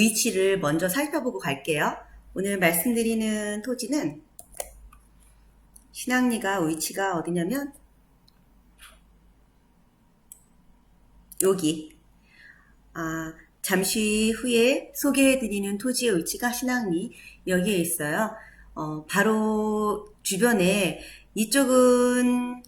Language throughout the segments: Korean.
위치를 먼저 살펴보고 갈게요. 오늘 말씀드리는 토지는 신앙리가 위치가 어디냐면 여기 아, 잠시 후에 소개해드리는 토지의 위치가 신앙리 여기에 있어요. 어, 바로 주변에 이쪽은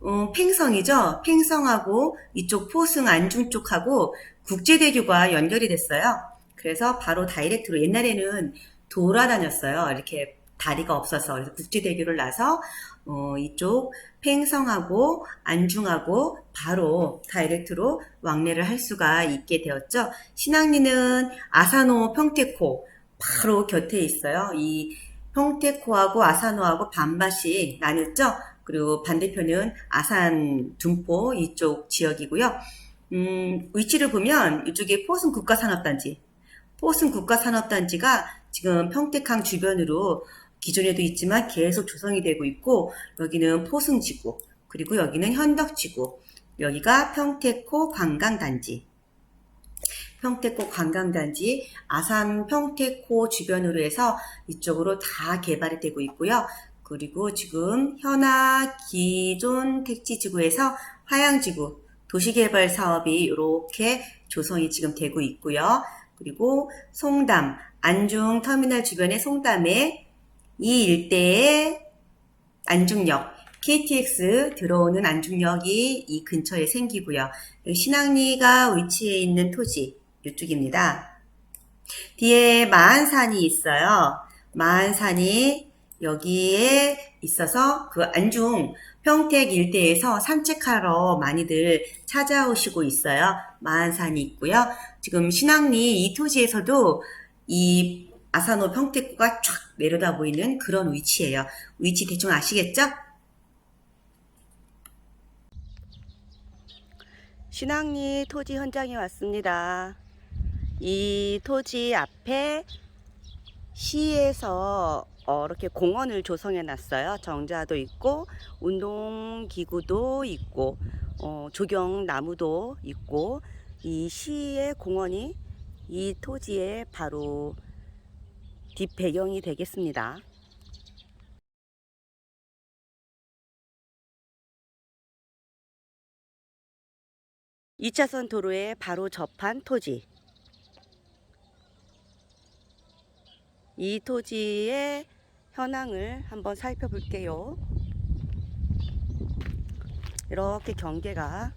어, 팽성이죠. 팽성하고 이쪽 포승 안중 쪽하고 국제대교가 연결이 됐어요. 그래서 바로 다이렉트로 옛날에는 돌아다녔어요. 이렇게 다리가 없어서 그래서 국제대교를 나서 어, 이쪽 팽성하고 안중하고 바로 다이렉트로 왕래를 할 수가 있게 되었죠. 신앙리는 아사노 평택호 바로 곁에 있어요. 이 평택호하고 아사노하고 반반씩 나뉘었죠. 그리고 반대편은 아산 둔포 이쪽 지역이고요. 음, 위치를 보면 이쪽에 포승 국가산업단지, 포승 국가산업단지가 지금 평택항 주변으로 기존에도 있지만 계속 조성이 되고 있고 여기는 포승지구, 그리고 여기는 현덕지구, 여기가 평택호 관광단지. 평택호 관광단지, 아산 평택호 주변으로 해서 이쪽으로 다 개발이 되고 있고요. 그리고 지금 현아 기존 택지지구에서 화양지구 도시개발 사업이 이렇게 조성이 지금 되고 있고요. 그리고 송담, 안중 터미널 주변의 송담에 이 일대에 안중역, KTX 들어오는 안중역이 이 근처에 생기고요. 신앙리가 위치해 있는 토지 이쪽입니다. 뒤에 마한산이 있어요. 마한산이 여기에 있어서 그 안중 평택 일대에서 산책하러 많이들 찾아오시고 있어요. 마한산이 있고요. 지금 신앙리 이 토지에서도 이 아사노 평택구가 쫙 내려다 보이는 그런 위치예요. 위치 대충 아시겠죠? 신앙리 토지 현장에 왔습니다. 이 토지 앞에 시에서 어, 이렇게 공원을 조성해 놨어요. 정자도 있고, 운동 기구도 있고, 어, 조경 나무도 있고, 이 시의 공원이 이 토지의 바로 뒷 배경이 되겠습니다. 2차선 도로에 바로 접한 토지. 이 토지의 현황을 한번 살펴볼게요. 이렇게 경계가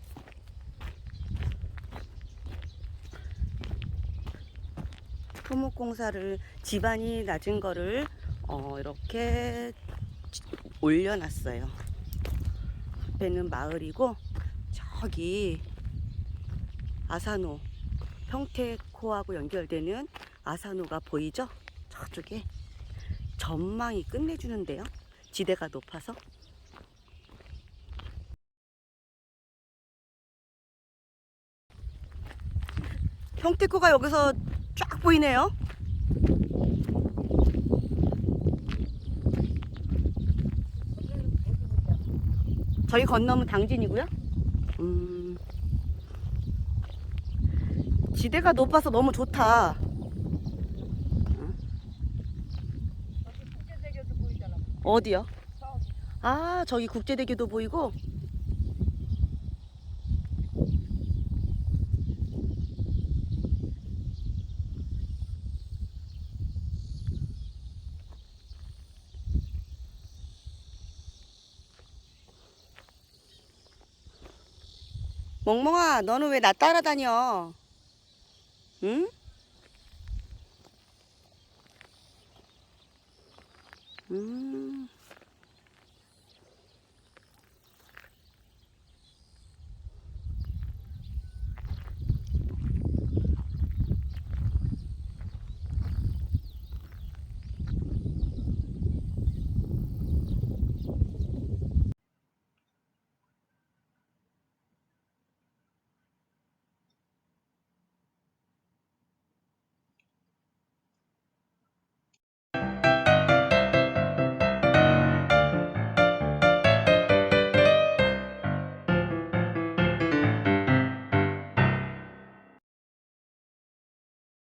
토목공사를 지반이 낮은 거를 어, 이렇게 올려놨어요. 앞에는 마을이고 저기 아사노 평택호하고 연결되는 아사노가 보이죠? 저쪽에 전망이 끝내주는데요. 지대가 높아서. 평택호가 여기서 쫙 보이네요. 저희 건너면 당진이고요. 음, 지대가 높아서 너무 좋다. 국제대교도 보이잖아. 어디요? 아, 저기 국제대교도 보이고. 멍멍아, 너는 왜 나 따라다녀? 응? Mmm.